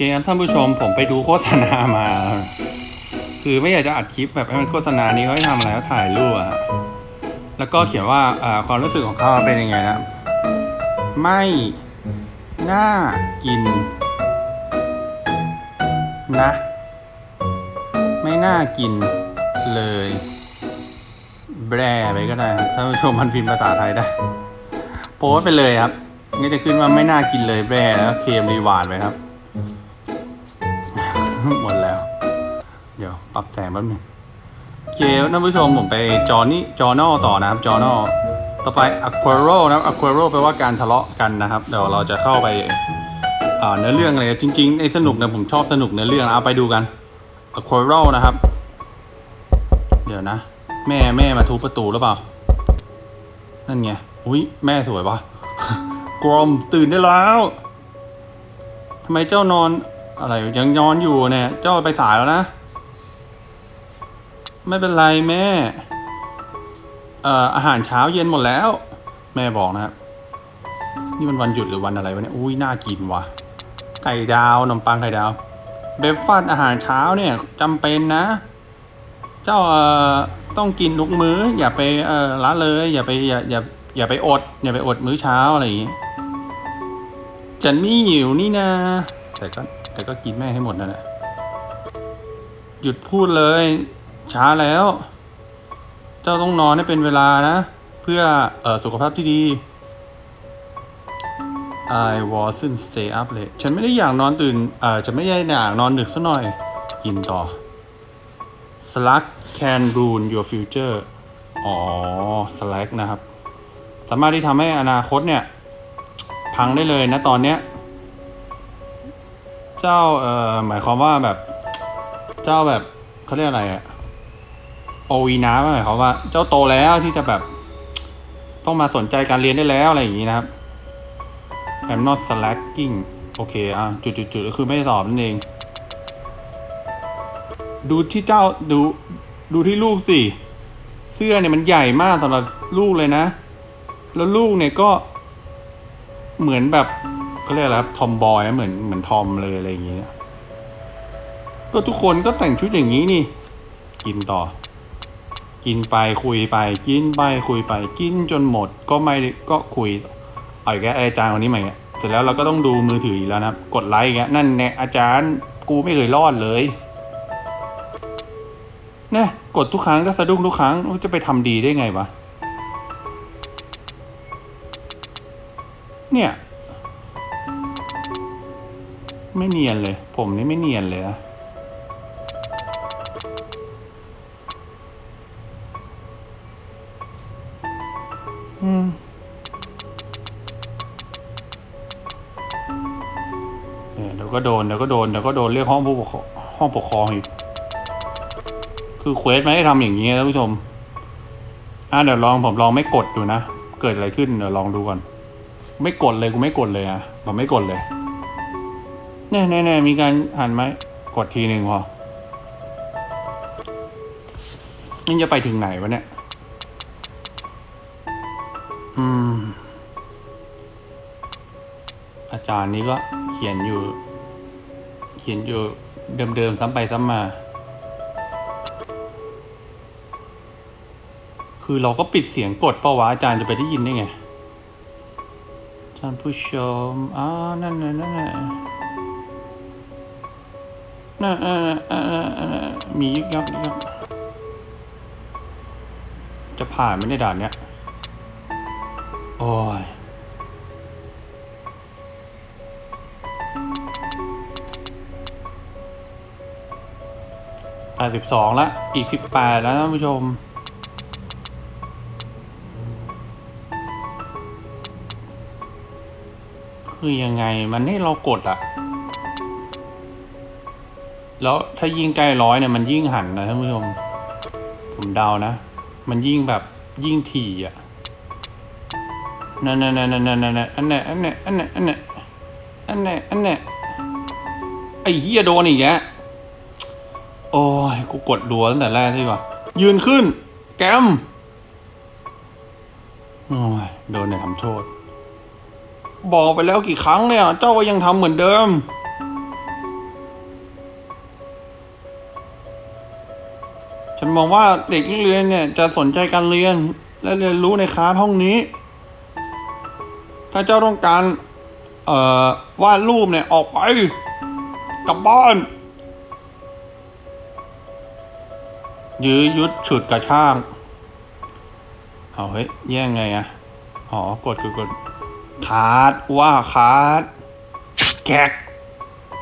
เคครับท่านผู้ชมผมไปดูโฆษณามา คือไม่อยากจะอัดคลิปแบบให้มันโฆษณานี้เขาให้ทำอะไรก็ถ่ายรูปอะแล้วก็เขียนว่าความรู้สึกของเขาเป็นยังไงนะ ไม่น่ากิน นะ ไม่น่ากินเลย แบรไปก็ได้ท่านผู้ชมมันพิมพ์ภาษาไทยได้ โพสไปเลยครับนี่จะขึ้นว่าไม่น่ากินเลยแบรแล้วเคมรีวาร์ดไปครับ หมดแล้ว เดี๋ยวปรับแสงแป๊บนึงโอเคท่านผู้ชมผมไปจอนี่จอนอต่อนะครับจอนอต่อไป aquaro นะครับ aquaro แปลว่าการทะเลาะกันนะครับ เดี๋ยวเราจะเข้าไปเนื้อเรื่องอะไรจริงๆไอ้สนุกนะผมชอบสนุกเนื้อเรื่องเอาไปดูกัน aquaro นะครับ เดี๋ยวนะ แม่แม่มาทุบประตูหรือเปล่า นั่นไงอุ้ยแม่สวยปะกรมตื่นได้แล้วทำไมเจ้านอน อะไรยังนอนอยู่เนี่ย เจ้าไปสายแล้วนะ ไม่เป็นไรแม่เอ่ออาหารเช้าเย็นหมดแล้ว แม่บอกนะครับนี่มันวันหยุดหรือวันอะไรวะเนี่ยอุ้ยน่ากินว่ะไข่ดาวนมปังไข่ดาวเบรกฟาสอาหารเช้าเนี่ยจำเป็นนะ เจ้าเอ่อต้องกินทุกมื้อ อย่าไปเอ่อละเลย อย่าไปอย่าอย่าอย่าไปอด อย่าไปอดมื้อเช้าอะไรอย่างงี้ฉันไม่หิวนี่นะแต่ก็ แต่ก็กินแม่ให้หมดนั่นแหละ หยุดพูดเลย ช้าแล้ว เจ้าต้องนอนให้เป็นเวลานะ เพื่อเออสุขภาพที่ดี I wasn't stay up late ฉันไม่ได้อยากนอนตื่นเอ่อฉันไม่ได้อยากนอนดึกสักหน่อย กินต่อ Slack can ruin your future อ๋อ Slack นะครับ สามารถที่ทำให้อนาคตเนี่ย พังได้เลยนะตอนเนี้ย เจ้าเอ่อหมายความว่าแบบ เจ้าแบบเขาเรียกอะไรอะโอวีนะหมายความว่า เจ้าโตแล้วที่จะแบบ ต้องมาสนใจการเรียนได้แล้วอะไรอย่างนี้นะครับ I'm not slacking โอเคอะจุดๆๆก็คือไม่ได้สอบนั่นเอง ดูที่เจ้าดูดูที่ลูกสิ เสื้อเนี่ยมันใหญ่มากสำหรับลูกเลยนะ แล้วลูกเนี่ยก็เหมือนแบบ เขาเรียกอะไรครับทอมบอยเหมือนเหมือนทอมเลยอะไรอย่างเงี้ยก็ทุกคนก็แต่งชุดอย่างนี้นี่ กินต่อ กินไปคุยไป กินไปคุยไป กินจนหมดก็ไม่ก็คุยเอาอีกแล้วอาจารย์คนนี้มาอีกแล้วเสร็จแล้วเราก็ต้องดูมือถืออีกแล้วนะกดไลค์อีกแล้วนั่นแน่อาจารย์กูไม่เคยรอดเลยน่กดทุกครั้งก็สะดุ้งทุกครั้งจะไปทำดีได้ไงวะเนี่ย ไม่เนียนเลย ผมนี่ไม่เนียนเลยอะอืมเนี่ยเดี๋ยวก็โดนเดี๋ยวก็โดนเดี๋ยวก็โดนเรียกห้องผู้ปกครองห้องปกครองอีก คือเควสไม่ได้ทำอย่างนี้นะท่านผู้ชม อะเดี๋ยวลองผมลองไม่กดดูนะ เกิดอะไรขึ้นเดี๋ยวลองดูก่อน ไม่กดเลยกูไม่กดเลยอะผมไม่กดเลย แน่แน่แน่มีการหันไหมกดทีหนึ่งพอนี่จะไปถึงไหนวะเนี่ย อืม อาจารย์นี้ก็เขียนอยู่ เขียนอยู่เดิมๆซ้ำไปซ้ำมา คือเราก็ปิดเสียงกดเปล่าวะอาจารย์จะไปได้ยินได้ไงท่านผู้ชมอ่านั่นน่ะนั่นน่ะ นั่นอ่าอ่าอ่าอ่ามียึกยักยึกยักจะผ่านไมในด่านเนี้ย โอ้ย แปดสิบสองละ อีกสิบแปดแล้วท่านผู้ชม คือยังไงมันให้เรากดอะ แล้วถ้ายิ่งใกล้ร้อยเนี่ยมันยิ่งหันนะท่านผู้ชม ผมเดานะ มันยิ่งแบบยิ่งถี่อะนั่นนั่นนั่นนั่นนั่นนั่นอันเนี้ยอันเนี้ยอันเนี้ยอันเนี้ยอันเนี้ยอันเนี้ยไอ้เฮียโดนอีกแกโอ้ยกูกดดัวตั้งแต่แรกดีกว่า ยืนขึ้น แกมโอ้ยโดนในทำโทษ บอกไปแล้วกี่ครั้งเนี่ย เจ้าก็ยังทำเหมือนเดิม ฉันมองว่าเด็กนักเรียนเนี่ยจะสนใจการเรียน และเรียนรู้ในคลาสห้องนี้ ถ้าเจ้าต้องการเอ่อวาดรูปเนี่ยออกไปกลับบ้าน ยื้อยุดฉุดกระชากเอาเฮ้ยแย่งไงอะอ๋อกดกดกดขาดว่าขาดแกก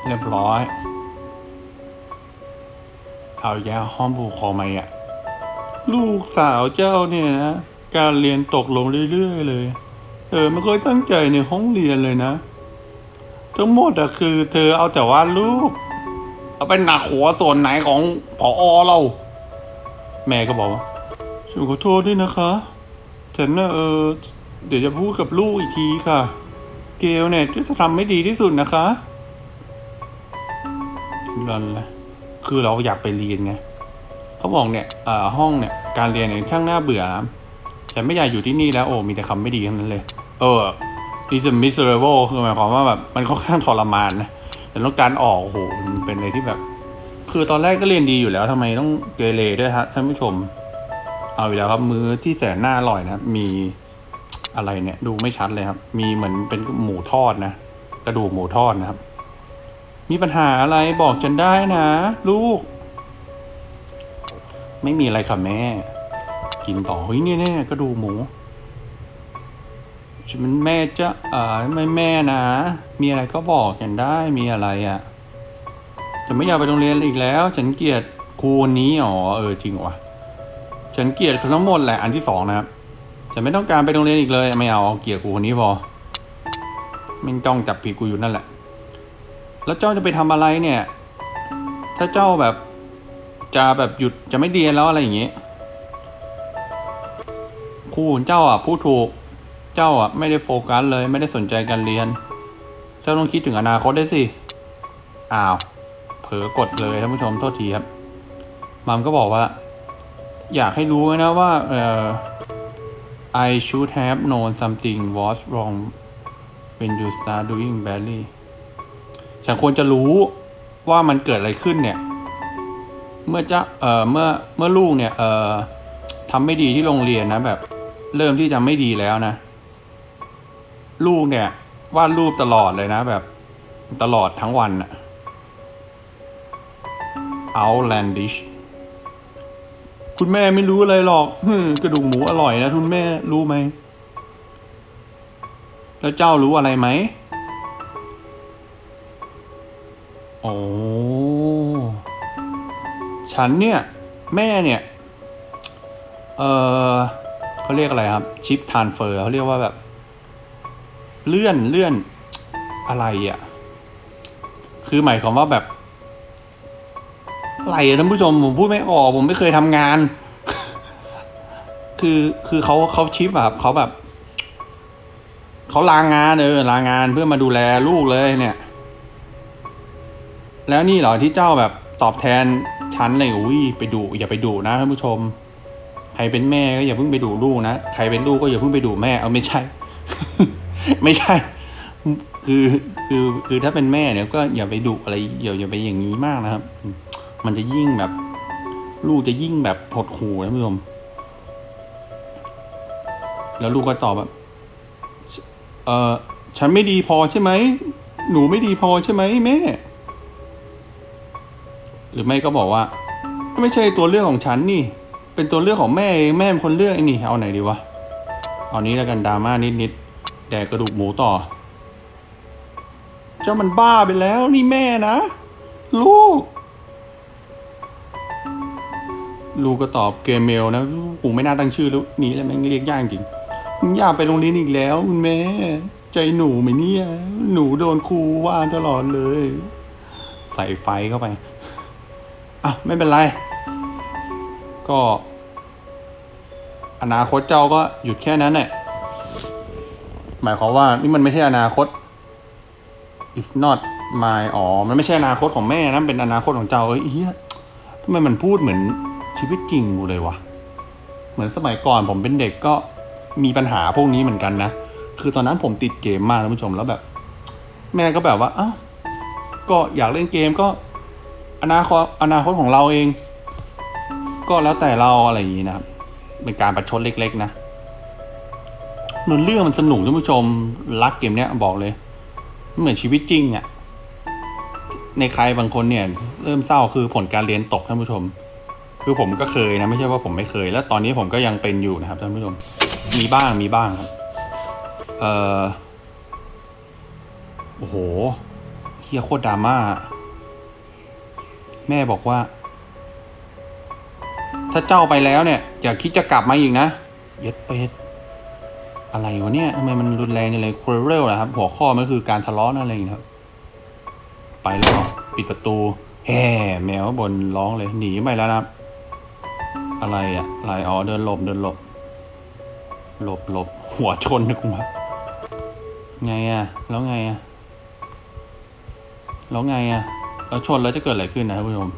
เรียบร้อย เอาย่ห้องผูกคอไหมอะลูกสาวเจ้าเนี่ยนะการเรียนตกลงเรื่อยๆเลย เธอไม่เคยตั้งใจในห้องเรียนเลยนะ ทั้งหมดอะคือ เธอเอาแต่ว่าดรูปเอาเป็นหนักหัวส่วนไหนของผออเรา แม่ก็บอกว่าฉันขอโทษด้วยนะคะฉันน่ะเออเดี๋ยวจะพูดกับลูกอีกทีค่ะ เกลเนี่ยจะทำไม่ดีที่สุดนะคะรันละ คือเราอยากไปเรียนไงเขาบอกเนี่ยห้องเนี่ยการเรียนเนี่ยช่างน่าเบื่อนะฉันไม่อยากอยู่ที่นี่แล้วโอ้มีแต่คำไม่ดีทั้งนั้นเลย เออ is miserable คือหมายความว่าแบบมันค่อนข้างทรมานนะแต่ต้องการออกโอ้โหมันเป็นอะไรที่แบบ คือตอนแรกก็เรียนดีอยู่แล้วทำไมต้องเกเรด้วยฮะท่านผู้ชม เอาอีกแล้วครับ มือที่แสนหน้าอร่อยนะครับมีอะไรเนี่ย ดูไม่ชัดเลยครับ มีเหมือนเป็นหมูทอดนะ กระดูกหมูทอดนะครับ มีปัญหาอะไรบอกฉันได้นะ ลูก ไม่มีอะไรค่ะแม่ กินต่อเฮ้ยเนี่ยเนี่ยกระดูหมูฉันแม่จะเอ่อไม่แม่นะ มีอะไรก็บอกกันได้มีอะไรอะ่ะฉันไม่อยากไปโรงเรียนอีกแล้ว ฉันเกลียดครูคนนี้อ๋อเออจริงวะฉันเกลียดเขาทั้งหมดแหละอันที่สองนะครับฉันไม่ต้องการไปโรงเรียนอีกเลย ไม่เอาเอาเกลียดครูคนนี้พอไม่ต้องจับผิดกูอยู่นั่นแหละ แล้วเจ้าจะไปทำอะไรเนี่ย ถ้าเจ้าแบบจะแบบหยุดจะไม่เรียนแล้วอะไรอย่างเงี้ยครูของเจ้าอะพูดถูก เจ้าอะไม่ได้โฟกัสเลยไม่ได้สนใจการเรียน เจ้าต้องคิดถึงอนาคตได้สิ อ้าว เผลอกดเลยท่านผู้ชมโทษทีครับ มัมก็บอกว่า อยากให้รู้ไว้นะว่าเอ่อ I should have known something was wrong when you start doing badly ฉันควรจะรู้ว่ามันเกิดอะไรขึ้นเนี่ย เมื่อจะเอ่อเมื่อเมื่อลูกเนี่ยเอ่อทำไม่ดีที่โรงเรียนนะแบบ เริ่มที่จะไม่ดีแล้วนะ ลูกเนี่ยวาดรูปตลอดเลยนะ แบบตลอดทั้งวันอะ outlandish คุณแม่ไม่รู้อะไรหรอกกระดูกหมูอร่อยนะคุณแม่รู้ไหม แล้วเจ้ารู้อะไรไหม ฉันเนี่ยแม่เนี่ยเออเขาเรียกอะไรครับชิปทานเฟอร์เขาเรียกว่าแบบ เลื่อนเลื่อนอะไรอะ่ะ คือหมายความว่าแบบอะไรอะท่านผู้ชมผมพูดไม่ออกผมไม่เคยทำงาน คือคือเขาเขาชิปอะครับเขาแบบเขาลางงานเออลางานเพื่อมาดูแลลูกเลยเนี่ย แล้วนี่เหรอที่เจ้าแบบ ตอบแทนฉันเลยอุ้ยไปดูอย่าไปดูนะท่านผู้ชม ใครเป็นแม่ก็อย่าเพิ่งไปดูลูกนะใครเป็นลูกก็อย่าเพิ่งไปดูแม่เอาไม่ใช่ ไม่ใช่ คือคือคือถ้าเป็นแม่เนี่ยก็อย่าไปดุอะไรอย่าอย่าไปอย่างนี้มากนะครับ มันจะยิ่งแบบ ลูกจะยิ่งแบบหดหู่นะท่านผู้ชมแล้วลูกก็ตอบแบบเออฉันไม่ดีพอใช่ไหมหนูไม่ดีพอใช่ไหมแม่ หรือไม่ก็บอกว่า ไม่ใช่ตัวเลือกของฉันนี่ เป็นตัวเลือกของแม่เองแม่เป็นคนเลือกไอ้นี่เอาไหนดีวะเอานี้แล้วกันดราม่านิดๆแดกกระดูกหมูต่อ เจ้ามันบ้าไปแล้วนี่แม่นะ ลูก ลูกก็ตอบเกมเมลนะกูไม่น่าตั้งชื่อแล้วนี้แล้วแม่งเรียกยากจริงมึงอยากไปโรงเรียนอีกแล้วคุณแม่ ใจหนูไหมเนี่ย หนูโดนครูว่าตลอดเลย ใส่ไฟเข้าไป อะไม่เป็นไร ก็ อนาคตเจ้าก็หยุดแค่นั้นแหละหมายความว่านี่มันไม่ใช่อนาคต it's not my อ๋อ มันไม่ใช่อนาคตของแม่นะเป็นอนาคตของเจ้าเอ้ยเฮียทำไมมันพูดเหมือนชีวิตจริงกูเลยวะ เหมือนสมัยก่อนผมเป็นเด็กก็มีปัญหาพวกนี้เหมือนกันนะ คือตอนนั้นผมติดเกมมากท่านผู้ชมแล้วแบบ แม่ก็แบบว่าอ้าวก็อยากเล่นเกมก็ อนาคตอนาคตของเราเอง ก็แล้วแต่เราอะไรอย่างนี้นะครับ เป็นการประชดเล็ก ๆ นะเนื้อเรื่องมันสนุกท่านผู้ชมรักเกมเนี้ยบอกเลย เหมือนชีวิตจริงอะ่ะในใครบางคนเนี่ย เริ่มเศร้าคือผลการเรียนตกท่านผู้ชม คือผมก็เคยนะไม่ใช่ว่าผมไม่เคย แล้วตอนนี้ผมก็ยังเป็นอยู่นะครับท่านผู้ชม มีบ้างมีบ้างครับเอ่อโอ้โหเฮียโคตรดราม่า แม่บอกว่า ถ้าเจ้าไปแล้วเนี่ยอย่าคิดจะกลับมาอีกนะ เย็ดเป็ดอะไรวะเนี่ยทำไมมันรุนแรงจังเลยค u เรลนะครับ หัวข้อมันคือการทะเลาะนั่นเองครับ ไปแล้วปิดประตูแห่แมวบนร้องเลยหนีไปแล้วนะอะไรอะอะไรอ๋อเดินหลบเดินหลบ หลบหลบหัวชนนะคุณครับไงอะแล้วไงอะแล้วไงอะ แล้วชนแล้วจะเกิดอะไรขึ้นนะท่านผู้ชม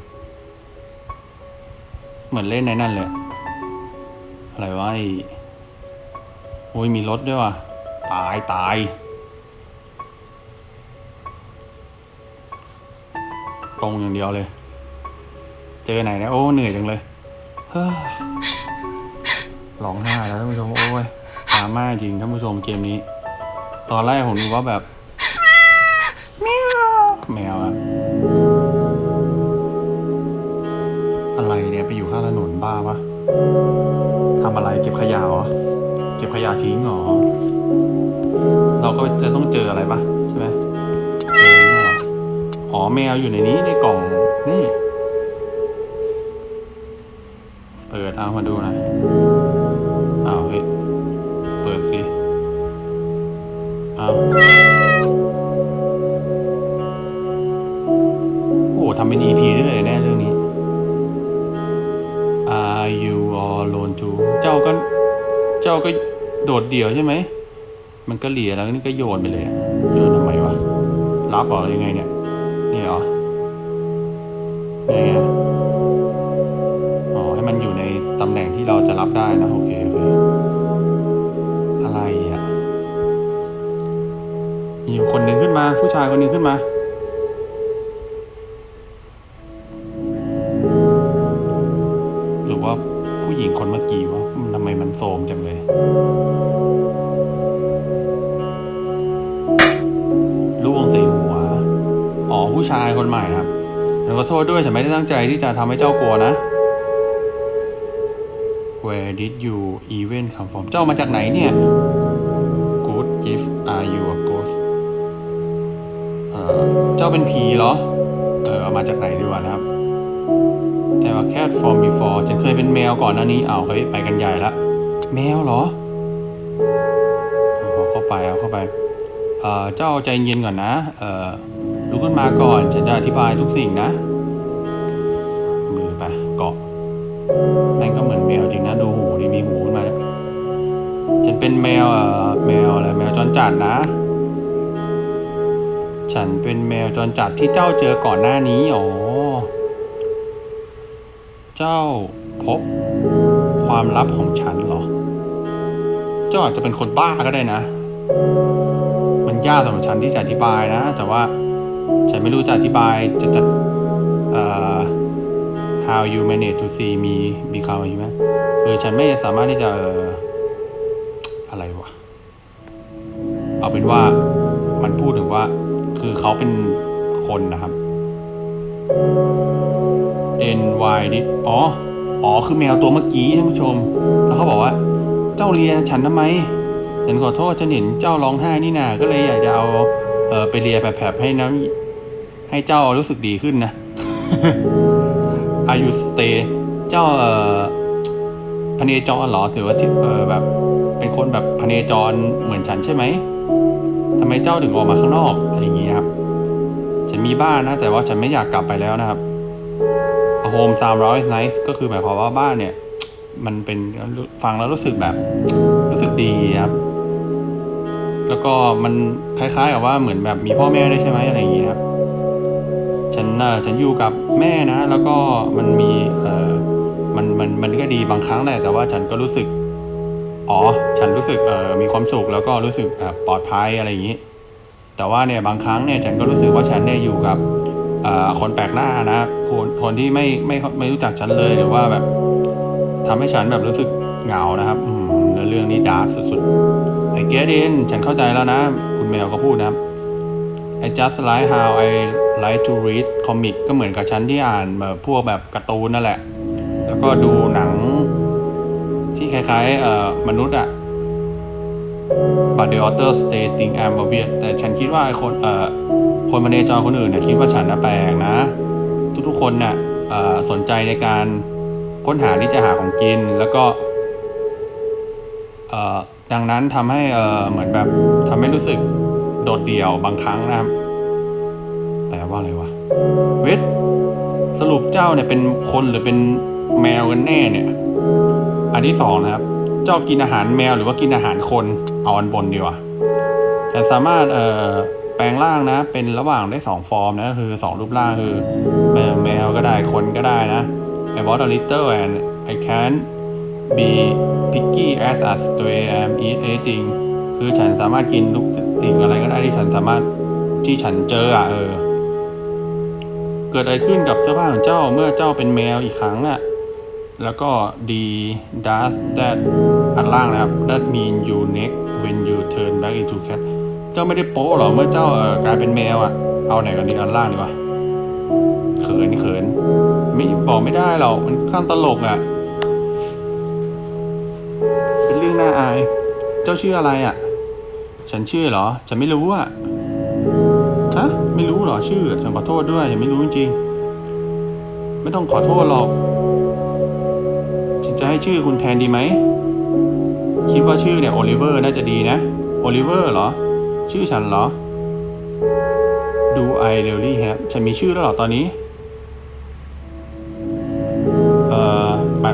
เหมือนเล่นในนั่นเลย อะไรวะไอ้โอ้ยมีรถด้วยว่ะ ตายตาย ตรงอย่างเดียวเลย เจอไหนนะโอ้เหนื่อยจังเลยเฮ้อร้องไห้แล้วท่านผู้ชมโอ้ยดราม่าจริงท่านผู้ชมเกมนี้ ตอนแรกผมดูว่าแบบแมวแมว ทำอะไรเก็บขยะเหรอ เก็บขยะทิ้งเหรอ เราก็จะต้องเจออะไรปะใช่ไหมเจอเนี่ยหรออ๋อแมวอยู่ในนี้ในกล่องนี่ เปิดเอามาดูหนะอ้าวเฮ้ยเปิดสิอ้าวโอ้ทำเป็น EP ได้เลยแน่เรื่องนี้ Are you all alone too เจ้าก็ เจ้าก็โดดเดี่ยวใช่ไหม มันก็เหลียแล้วนี่ก็โยนไปเลยอะโยนทำไมวะ รับเหรอหรือยังไงเนี่ย นี่เหรอไงอะอ๋อ ให้มันอยู่ในตำแหน่งที่เราจะรับได้นะโอเคโอเคอะไรอะ มีคนหนึ่งขึ้นมา ผู้ชายคนหนึ่งขึ้นมา โทรมจังเลย ล่วงใส่หัว อ๋อผู้ชายคนใหม่ครับฉันขอโทษด้วยฉันไม่ได้ตั้งใจที่จะทำให้เจ้ากลัวนะ Where did you even come from เจ้ามาจากไหนเนี่ย Good gift are you a ghost เอ่อเจ้าเป็นผีเหรอ เออเอมาจากไหนดีกว่านะครับแต่ว่า cat from before ฉันเคยเป็นแมวก่อนหน้านี้อ้าเฮ้ยไปกันใหญ่ละ แมวเหรอเอาเข้าไปเอาเข้าไปเออเจ้าใจเย็นก่อนนะเออลุกขึ้นมาก่อนฉันจะอธิบายทุกสิ่งนะ มือไปเกาะแม่งก็เหมือนแมวจริงนะ ดูหูดิมีหูขึ้นมาเนี่ยฉันเป็นแมวเออแมวอะไรแมวจรจัดนะ ฉันเป็นแมวจรจัดที่เจ้าเจอก่อนหน้านี้อ๋อเจ้าพบความลับของฉันเหรอ เจ้าอาจจะเป็นคนบ้าก็ได้นะ มันยากสำหรับฉันที่จะอธิบายนะ แต่ว่าฉันไม่รู้จะอธิบายจะจะเอ่อ how you manage to see me become ใช่ไหมคือฉันไม่สามารถที่จะเอออะไรวะ เอาเป็นว่ามันพูดถึงว่า คือเขาเป็นคนนะครับ N Y ดิอ๋อ อ๋อ คือแมวตัวเมื่อกี้ท่านผู้ชม แล้วเขาบอกว่า เจ้าเลียฉันทำไม ฉันขอโทษฉันเห็นเจ้าร้องไห้นี่นาก็เลยอยากจะเอาเออไปเลียแผลบๆให้น้ำให้เจ้ารู้สึกดีขึ้นนะอายุสเตเจ้าเออพเนจรเหรอถือว่าที่เออแบบ เป็นคนแบบพเนจรเหมือนฉันใช่ไหมทำไมเจ้าถึงออกมาข้างนอกอะไรอย่างงี้ครับ ฉันมีบ้านนะ แต่ว่าฉันไม่อยากกลับไปแล้วนะครับโฮมซามร้อยไนท์ก็คือหมายความว่าบ้านเนี่ย มันเป็นฟังแล้วรู้สึกแบบ รู้สึกดีครับ แล้วก็มันคล้ายๆกับว่าเหมือนแบบมีพ่อแม่ได้ใช่ไหมอะไรอย่างงี้ครับ ฉันฉันอยู่กับแม่นะ แล้วก็มันมีเออมันมันมันก็ดีบางครั้งแหละแต่ว่าฉันก็รู้สึก อ๋อ ฉันรู้สึกเออมีความสุขแล้วก็รู้สึกปลอดภัยอะไรอย่างนี้ แต่ว่าเนี่ยบางครั้งเนี่ยฉันก็รู้สึกว่าฉันเนี่ยอยู่กับเออคนแปลกหน้านะคนคนที่ไม่ไม่ไม่รู้จักฉันเลยหรือว่าแบบ ทำให้ฉันแบบรู้สึกเหงานะครับอืมเนื้อเรื่องนี้ดาร์กสุดๆ I get in ฉันเข้าใจแล้วนะ คุณแมวก็พูดนะครับ I just like how I like to read comic ก็เหมือนกับฉันที่อ่านแบบพวกแบบการ์ตูนนั่นแหละ แล้วก็ดูหนังที่คล้ายๆเอ่อมนุษย์อะ but the author stay think I'm a weird แต่ฉันคิดว่าไอ้คนเอ่อคนมาเนจรคนอื่นเนี่ยคิดว่าฉันน่ะแปลกนะ ทุกๆคนน่ะเอ่อสนใจในการ ค้นหาที่จะหาของกิน แล้วก็ดังนั้นทำให้เหมือนแบบทำให้รู้สึกโดดเดี่ยวบางครั้งนะครับแปลว่าอะไรวะเวทสรุปเจ้าเนี่ยเป็นคนหรือเป็นแมวกันแน่เนี่ย อันที่สองนะครับ เจ้ากินอาหารแมวหรือว่ากินอาหารคนเอาอันบนดีกว่าฉันสามารถเอ่อแปลงร่างนะ เป็นระหว่างได้สองฟอร์มนะคือสองรูปร่างคือแมวก็ได้คนก็ได้นะ I want a little and I can't be picky as as I am eat anything คือฉันสามารถกินทุกสิ่งอะไรก็ได้ที่ฉันสามารถที่ฉันเจออะเออ เกิดอะไรขึ้นกับเสื้อผ้าของเจ้าเมื่อเจ้าเป็นแมวอีกครั้งอะ แล้วก็ D does that อันล่างนะครับ that mean you neck when you turn back into cat เจ้าไม่ได้โป๊หรอเมื่อเจ้าเออกลายเป็นแมวอะ เอาไหนกันดีอันล่างดีกว่า เขินเขินไม่บอกไม่ได้หรอกมันข้างตลกอะเป็นเรื่องน่าอาย เจ้าชื่ออะไรอะฉันชื่อเหรอ ฉันไม่รู้อะฮะไม่รู้เหรอชื่อฉันขอโทษด้วยฉันไม่รู้จริงๆไม่ต้องขอโทษหรอกฉันจะให้ชื่อคุณแทนดีไหมคิดว่าชื่อเนี่ยโอลิเวอร์น่าจะดีนะโอลิเวอร์เหรอ ชื่อฉันเหรอ ดูไอเรลลี่แฮปฉันมีชื่อแล้วเหรอตอนนี้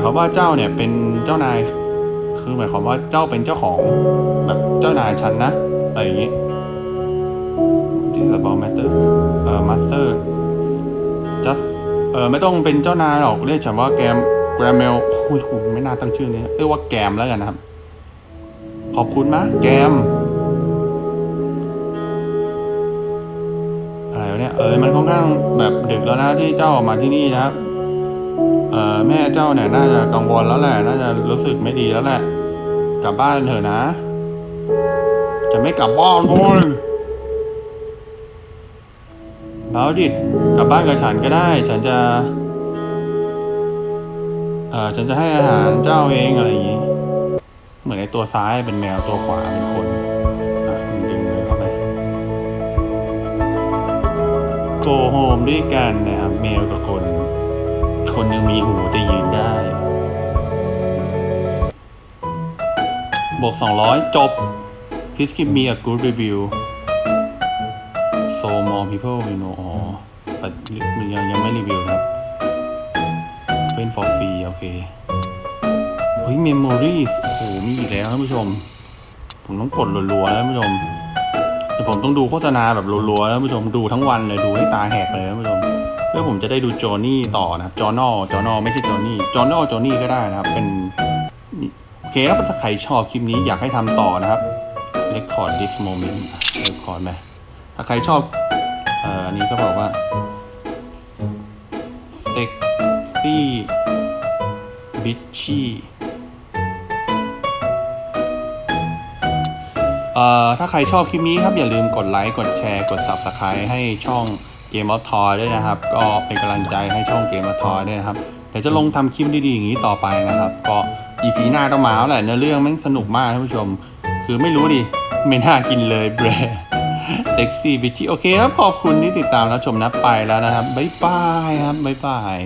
ความว่าเจ้าเนี่ยเป็นเจ้านาย คือหมายความว่าเจ้าเป็นเจ้าของแบบเจ้านายฉันนะอะไรอย่างงี้ This about matter เอ่อ master just เออไม่ต้องเป็นเจ้านายหรอกเรียกฉันว่าแกมแกรมเมลโอ้ยคุณไม่น่าตั้งชื่อนี้เรียกว่าแกมแล้วกันนะครับ ขอบคุณมะแกมอะไรเนี่ยเออมันค่อนข้างแบบดึกแล้วนะที่เจ้าออกมาที่นี่นะครับ แม่เจ้าเนี่ยน่าจะกังวลแล้วแหละ น่าจะรู้สึกไม่ดีแล้วแหละ กลับบ้านเถอะนะ จะไม่กลับบ้านโว้ยแล้วดิกลับบ้านกับฉันก็ได้ ฉันจะ เออฉันจะให้อาหารเจ้าเองอะไรอย่างงี้ เหมือนในตัวซ้ายเป็นแมวตัวขวาเป็นคนดึงมือเข้าไปโกโฮมด้วยกันนะครับแมวกับคน คนหนึ่งมีหูแต่ยืนได้ บวก 200 จบ Please give me a good review so more people will know อ๋อแต่ยังยังไม่รีวิวนะครับ เป็น for free โอเค เฮ้ย memories โอ้โห มีอีกแล้วท่านผู้ชม ผมต้องกดรัวๆแล้วท่านผู้ชมเดี๋ยวผมต้องดูโฆษณาแบบรัวๆแล้วท่านผู้ชมดูทั้งวันเลย ดูให้ตาแหกเลยท่านผู้ชม พื่อผมจะได้ดูจอนี่ต่อนะครับจอนอจอนอไม่ใช่จอนี่จอนอจอนี่ก็ได้นะครับ เป็นโอเคครับถ้าใครชอบคลิปนี้อยากให้ทำต่อนะครับ record this moment record ไหมถ้าใครชอบเอ่ออันนี้ก็บอกว่า sexy bitchy เอ่อถ้าใครชอบคลิปนี้ครับอย่าลืมกดไลค์ กดแชร์ กด Subscribe ให้ช่อง Game of Toy ด้วยนะครับ ก็เป็นกำลังใจให้ช่องเกมออฟทอด้วยนะครับเดี๋ยวจะลงทำคลิปดีๆอย่างนี้ต่อไปนะครับ ก็อีพีหน้าต้องมาแล้วแหละเนื้อเรื่องแม่งสนุกมากท่านผู้ชม คือไม่รู้ดิไม่น่ากินเลยเบรเด็กซี่บิชิโอเคครับขอบคุณที่ติดตามและชมนับไปแล้วนะครับบ๊ายบายครับบ๊ายบาย